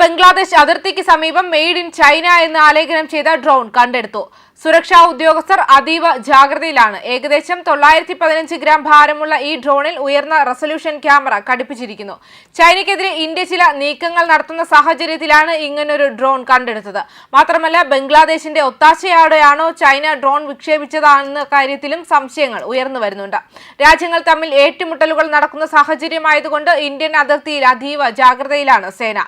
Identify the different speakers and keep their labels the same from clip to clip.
Speaker 1: ബംഗ്ലാദേശ് അതിർത്തിക്ക് സമീപം made in China എന്ന് ആലേഖനം ചെയ്ത ഡ്രോൺ കണ്ടെടുത്തു. സുരക്ഷാ ഉദ്യോഗസ്ഥർ അതീവ ജാഗ്രതയിലാണ്. ഏകദേശം തൊള്ളായിരത്തി പതിനഞ്ച് ഗ്രാം ഭാരമുള്ള ഈ ഡ്രോണിൽ ഉയർന്ന റെസൊല്യൂഷൻ ക്യാമറ ഘടിപ്പിച്ചിരിക്കുന്നു. ചൈനയ്ക്കെതിരെ ഇന്ത്യ ചില നീക്കങ്ങൾ നടത്തുന്ന സാഹചര്യത്തിലാണ് ഇങ്ങനൊരു ഡ്രോൺ കണ്ടെടുത്തത്. മാത്രമല്ല ബംഗ്ലാദേശിന്റെ ഒത്താശയോടെയാണോ ചൈന ഡ്രോൺ വിക്ഷേപിച്ചതാണെന്ന കാര്യത്തിലും സംശയങ്ങൾ ഉയർന്നു വരുന്നുണ്ട്. രാജ്യങ്ങൾ തമ്മിൽ ഏറ്റുമുട്ടലുകൾ നടക്കുന്ന സാഹചര്യമായതുകൊണ്ട് ഇന്ത്യൻ അതിർത്തിയിൽ അതീവ ജാഗ്രതയിലാണ് സേന.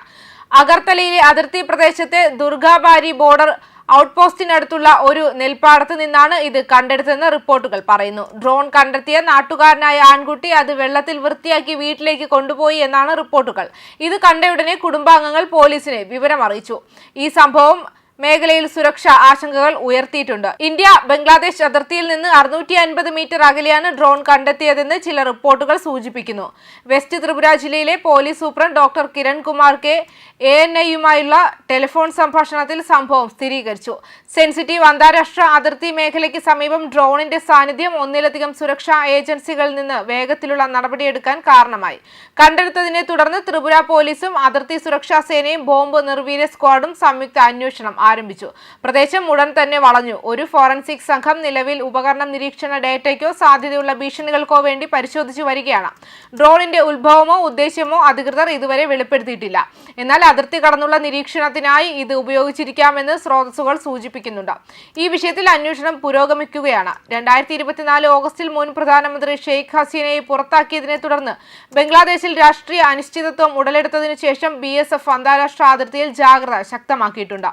Speaker 1: അഗർത്തലയിലെ അതിർത്തി പ്രദേശത്തെ ദുർഗാബാരി ബോർഡർ ഔട്ട് പോസ്റ്റിനടുത്തുള്ള ഒരു നെൽപ്പാടത്ത് നിന്നാണ് ഇത് കണ്ടെടുത്തതെന്ന് റിപ്പോർട്ടുകൾ പറയുന്നു. ഡ്രോൺ കണ്ടെത്തിയ നാട്ടുകാരനായ ആൺകുട്ടി അത് വെള്ളത്തിൽ വൃത്തിയാക്കി വീട്ടിലേക്ക് കൊണ്ടുപോയി എന്നാണ് റിപ്പോർട്ടുകൾ. ഇത് കണ്ടയുടനെ കുടുംബാംഗങ്ങൾ പോലീസിനെ വിവരം അറിയിച്ചു ഈ സംഭവം മേഖലയിൽ സുരക്ഷാ ആശങ്കകൾ ഉയർത്തിയിട്ടുണ്ട്. ഇന്ത്യ ബംഗ്ലാദേശ് അതിർത്തിയിൽ നിന്ന് അറുന്നൂറ്റി അൻപത് മീറ്റർ അകലെയാണ് ഡ്രോൺ കണ്ടെത്തിയതെന്ന് ചില റിപ്പോർട്ടുകൾ സൂചിപ്പിക്കുന്നു. വെസ്റ്റ് ത്രിപുര ജില്ലയിലെ police superintendent doctor Kiran Kumar K A N ഐയുമായുള്ള telephone സംഭാഷണത്തിൽ സംഭവം സ്ഥിരീകരിച്ചു. സെൻസിറ്റീവ് അന്താരാഷ്ട്ര അതിർത്തി മേഖലയ്ക്ക് സമീപം ഡ്രോണിന്റെ സാന്നിധ്യം ഒന്നിലധികം സുരക്ഷാ ഏജൻസികളിൽ നിന്ന് വേഗത്തിലുള്ള നടപടിയെടുക്കാൻ കാരണമായി. കണ്ടെടുത്തതിനെ തുടർന്ന് ത്രിപുര പോലീസും അതിർത്തി സുരക്ഷാ സേനയും ബോംബ് നിർവീര്യ സ്ക്വാഡും സംയുക്ത അന്വേഷണം ആരംഭിച്ചു. പ്രദേശം ഉടൻ തന്നെ വളഞ്ഞു. ഒരു ഫോറൻസിക് സംഘം നിലവിൽ ഉപകരണ നിരീക്ഷണ ഡേറ്റയ്ക്കോ സാധ്യതയുള്ള ഭീഷണികൾക്കോ വേണ്ടി പരിശോധിച്ചു വരികയാണ്. ഡ്രോണിന്റെ ഉത്ഭവമോ ഉദ്ദേശ്യമോ അധികൃതർ ഇതുവരെ വെളിപ്പെടുത്തിയിട്ടില്ല. എന്നാൽ അതിർത്തി കടന്നുള്ള നിരീക്ഷണത്തിനായി ഇത് ഉപയോഗിച്ചിരിക്കാമെന്ന് സ്രോതസ്സുകൾ സൂചിപ്പിക്കുന്നുണ്ട്. ഈ വിഷയത്തിൽ അന്വേഷണം പുരോഗമിക്കുകയാണ്. രണ്ടായിരത്തി ഇരുപത്തിനാല് ഓഗസ്റ്റിൽ മുൻ പ്രധാനമന്ത്രി ഷെയ്ഖ് ഹസീനയെ പുറത്താക്കിയതിനെ തുടർന്ന് ബംഗ്ലാദേശിൽ രാഷ്ട്രീയ അനിശ്ചിതത്വം ഉടലെടുത്തതിനു ശേഷം ബി എസ് എഫ് അന്താരാഷ്ട്ര അതിർത്തിയിൽ ജാഗ്രത ശക്തമാക്കിയിട്ടുണ്ട്.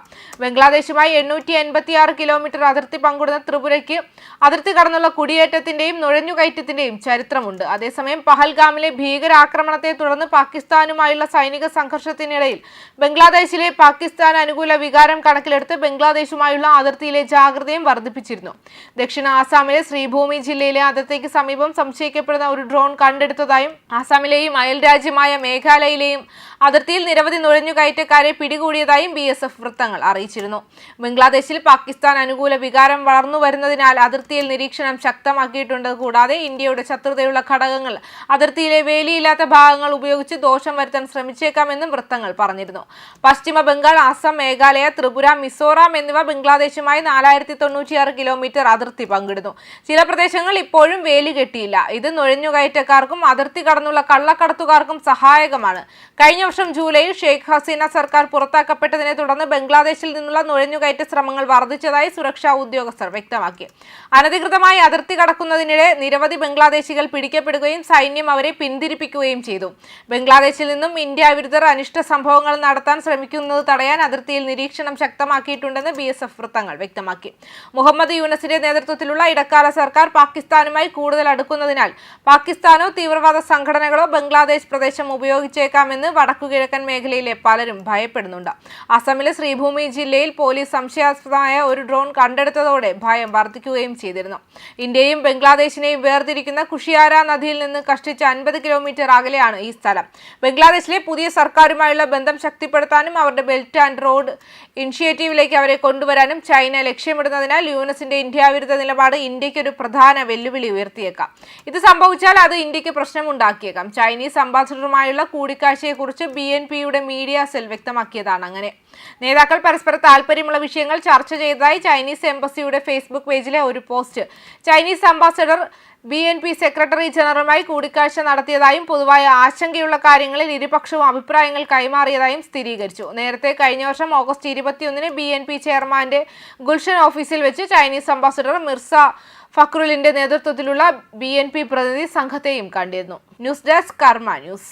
Speaker 1: ബംഗ്ലാദേശുമായി എണ്ണൂറ്റി എൺപത്തി ആറ് കിലോമീറ്റർ അതിർത്തി പങ്കിടുന്ന ത്രിപുരയ്ക്ക് അതിർത്തി കടന്നുള്ള കുടിയേറ്റത്തിന്റെയും നുഴഞ്ഞുകയറ്റത്തിന്റെയും ചരിത്രമുണ്ട്. അതേസമയം പഹൽഗാമിലെ ഭീകരാക്രമണത്തെ തുടർന്ന് പാകിസ്ഥാനുമായുള്ള സൈനിക സംഘർഷത്തിനിടയിൽ ബംഗ്ലാദേശിലെ പാകിസ്ഥാൻ അനുകൂല വികാരം കണക്കിലെടുത്ത് ബംഗ്ലാദേശുമായുള്ള അതിർത്തിയിലെ ജാഗ്രതയും വർദ്ധിപ്പിച്ചിരുന്നു. ദക്ഷിണ ആസാമിലെ ശ്രീഭൂമി ജില്ലയിലെ അതിർത്തിക്ക് സമീപം സംശയിക്കപ്പെടുന്ന ഒരു ഡ്രോൺ കണ്ടെടുത്തതായും ആസാമിലെയും അയൽ രാജ്യമായ മേഘാലയയിലെയും അതിർത്തിയിൽ നിരവധി നുഴഞ്ഞുകയറ്റക്കാരെ പിടികൂടിയതായും ബി എസ് എഫ് വൃത്തങ്ങൾ അറിയിച്ചിരുന്നു. ബംഗ്ലാദേശിൽ പാകിസ്ഥാൻ അനുകൂല വികാരം വളർന്നു വരുന്നതിനാൽ അതിർത്തിയിൽ നിരീക്ഷണം ശക്തമാക്കിയിട്ടുണ്ട്. കൂടാതെ ഇന്ത്യയുടെ ശത്രുതയുള്ള ഘടകങ്ങൾ അതിർത്തിയിലെ വേലിയില്ലാത്ത ഭാഗങ്ങൾ ഉപയോഗിച്ച് ദോഷം വരുത്താൻ ശ്രമിച്ചേക്കാമെന്നും വൃത്തങ്ങൾ പറഞ്ഞിരുന്നു. പശ്ചിമ ബംഗാൾ അസം മേഘാലയ ത്രിപുര മിസോറാം എന്നിവ ബംഗ്ലാദേശുമായി നാലായിരത്തി തൊണ്ണൂറ്റിയാറ് കിലോമീറ്റർ അതിർത്തി പങ്കിടുന്നു. ചില പ്രദേശങ്ങൾ ഇപ്പോഴും വേലി കെട്ടിയില്ല. ഇത് നുഴഞ്ഞുകയറ്റക്കാർക്കും അതിർത്തി കടന്നുള്ള കള്ളക്കടത്തുകാർക്കും സഹായകമാണ്. കഴിഞ്ഞ വർഷം ജൂലൈയിൽ ഷെയ്ഖ് ഹസീന സർക്കാർ പുറത്താക്കപ്പെട്ടതിനെ തുടർന്ന് ബംഗ്ലാദേശിൽ നിന്നുള്ള നുഴഞ്ഞുകയറ്റ ശ്രമങ്ങൾ വർദ്ധിച്ചതായി സുരക്ഷാ ഉദ്യോഗസ്ഥർ വ്യക്തമാക്കി. അനധികൃതമായി അതിർത്തി കടക്കുന്നതിനിടെ നിരവധി ബംഗ്ലാദേശികൾ പിടിക്കപ്പെടുകയും സൈന്യം അവരെ പിന്തിരിപ്പിക്കുകയും ചെയ്തു. ബംഗ്ലാദേശിൽ നിന്നും ഇന്ത്യ വിരുദ്ധർ അനിഷ്ട സംഭവങ്ങൾ നടത്താൻ ശ്രമിക്കുന്നത് തടയാൻ അതിർത്തിയിൽ നിരീക്ഷണം ശക്തമാക്കിയിട്ടുണ്ടെന്ന് ബി എസ് എഫ് വൃത്തങ്ങൾ വ്യക്തമാക്കി. മുഹമ്മദ് യൂനസിന്റെ നേതൃത്വത്തിലുള്ള ഇടക്കാല സർക്കാർ പാകിസ്ഥാനുമായി കൂടുതൽ അടുക്കുന്നതിനാൽ പാകിസ്ഥാനോ തീവ്രവാദ സംഘടനകളോ ബംഗ്ലാദേശ് പ്രദേശം ഉപയോഗിച്ചേക്കാമെന്ന് വടക്കുകിഴക്കൻ മേഖലയിലെ പലരും ഭയപ്പെടുന്നുണ്ട്. അസമിലെ ശ്രീഭൂമി ജില്ലയിൽ പോലീസ് സംശയാസ്പദമായ ഒരു ഡ്രോൺ കണ്ടെടുത്തതോടെ ഭയം വർദ്ധിക്കുകയും ചെയ്തിരുന്നു. ഇന്ത്യയും ബംഗ്ലാദേശിനെയും വേർതിരിക്കുന്ന കുഷിയാര നദിയിൽ നിന്ന് കഷ്ടിച്ച് അൻപത് കിലോമീറ്റർ അകലെയാണ് ഈ സ്ഥലം. ബംഗ്ലാദേശിലെ പുതിയ സർക്കാരുമായുള്ള ബന്ധം ശക്തിപ്പെടുത്താനും അവരുടെ ബെൽറ്റ് ആൻഡ് റോഡ് ഇനിഷ്യേറ്റീവിലേക്ക് അവരെ കൊണ്ടുവരാനും ചൈന ലക്ഷ്യമിടുന്നതിനാൽ യുഎസിന്റെ ഇന്ത്യ വിരുദ്ധ നിലപാട് ഇന്ത്യയ്ക്ക് ഒരു പ്രധാന വെല്ലുവിളി ഉയർത്തിയേക്കാം. ഇത് സംഭവിച്ചാൽ അത് ഇന്ത്യയ്ക്ക് പ്രശ്നമുണ്ടാക്കിയേക്കാം. ചൈനീസ് അംബാസിഡറുമായുള്ള കൂടിക്കാഴ്ചയെക്കുറിച്ച് ബി എൻ പിയുടെ മീഡിയ സെൽ വ്യക്തമാക്കിയതാണ് അങ്ങനെ. നേതാക്കൾ പരസ്പര താല്പര്യമുള്ള വിഷയങ്ങൾ ചർച്ച ചെയ്തതായി ചൈനീസ് എംബസിയുടെ ഫേസ്ബുക്ക് പേജിലെ ഒരു post. Chinese ambassador B N P secretary ജനറലുമായി കൂടിക്കാഴ്ച നടത്തിയതായും പൊതുവായ ആശങ്കയുള്ള കാര്യങ്ങളിൽ ഇരുപക്ഷവും അഭിപ്രായങ്ങൾ കൈമാറിയതായും സ്ഥിരീകരിച്ചു. നേരത്തെ കഴിഞ്ഞ വർഷം ഓഗസ്റ്റ് ഇരുപത്തിയൊന്നിന് ബി എൻ പി ചെയർമാന്റെ ഗുൽഷൻ ഓഫീസിൽ വെച്ച് ചൈനീസ് അംബാസഡർ മിർസ ഫക്രുലിന്റെ നേതൃത്വത്തിലുള്ള ബി എൻ പി പ്രതിനിധി സംഘത്തെയും കണ്ടിരുന്നു. News desk Karma news.